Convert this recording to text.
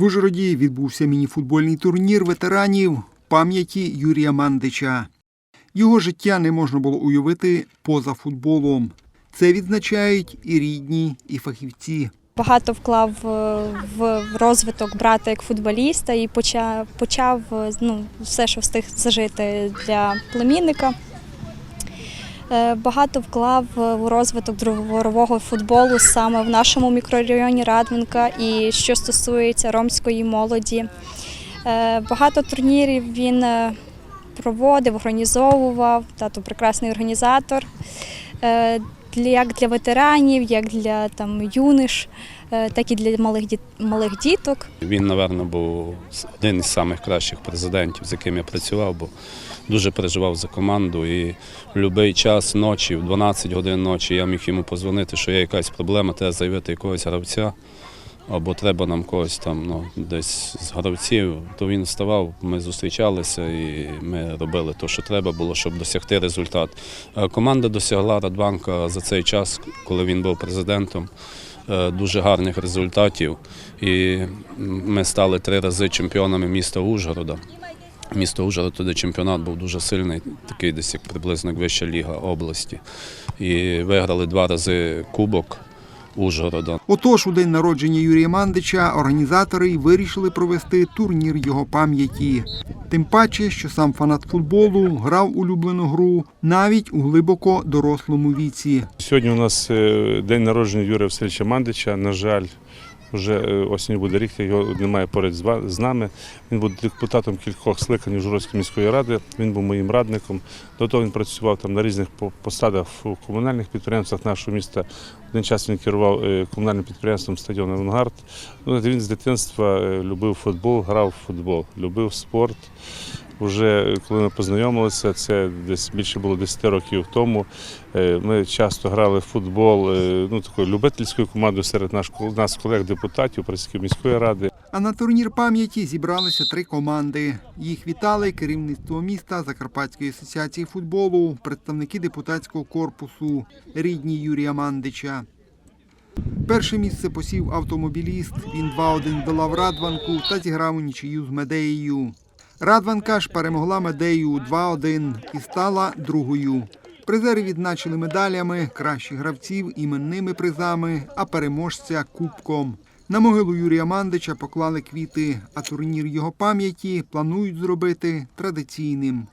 В Ужгороді відбувся мініфутбольний турнір ветеранів пам'яті Юрія Мандича. Його життя не можна було уявити поза футболом. Це відзначають і рідні, і фахівці. Багато вклав е, в розвиток брата як футболіста і почав, почав е, ну, все, що встиг зажити для племінника. Е, Багато вклав у розвиток дворового футболу саме в нашому мікрорайоні Радвинка і що стосується ромської молоді. Е, Багато турнірів він е, проводив, організовував, тато прекрасний організатор. Як для ветеранів, як для там, юниш, е, так і для малих, діт- малих діток. Він, напевно, був один із найкращих президентів, з яким я працював, бо дуже переживав за команду. І в будь-який час ночі, в 12 годин ночі, я міг йому позвонити, що є якась проблема, треба заявити якогось гравця. Або треба нам когось там ну, десь з гравців, то він вставав, ми зустрічалися і ми робили те, що треба було, щоб досягти результат. Е, Команда досягла Радбанка за цей час, коли він був президентом, е, дуже гарних результатів. І ми стали три рази чемпіонами міста Ужгорода. Місто Ужгород, туди чемпіонат був дуже сильний, такий десь як приблизно як вища ліга області. І виграли два рази кубок Ужгорода. Отож, у день народження Юрія Мандича організатори й вирішили провести турнір його пам'яті. Тим паче, що сам фанат футболу грав улюблену гру навіть у глибоко дорослому віці. Сьогодні у нас е, день народження Юрія Васильовича Мандича. На жаль, вже е, осінь буде рік, його немає поряд з нами. Він був депутатом кількох скликань Ужгородської міської ради. Він був моїм радником. До того він працював там на різних посадах у комунальних підприємствах нашого міста. Один час він керував е, комунальним підприємством стадіон Авангард. Ну, він з дитинства е, любив футбол, грав в футбол, любив спорт. Уже коли ми познайомилися, це десь більше було 10 років тому. Е, Ми часто грали в футбол е, ну, такою любительською командою серед наш, нас, колег-депутатів, працівників міської ради. А на турнір пам'яті зібралися три команди. Їх вітали керівництво міста, Закарпатської асоціації футболу, представники депутатського корпусу, рідні Юрія Мандича. Перше місце посів автомобіліст. Він 2-1 долав Радванку та зіграв у нічию з Медеєю. Радванка ж перемогла Медею 2-1 і стала другою. Призери відзначили медалями, кращих гравців іменними призами, а переможця кубком. На могилу Юрія Мандича поклали квіти, а турнір його пам'яті планують зробити традиційним.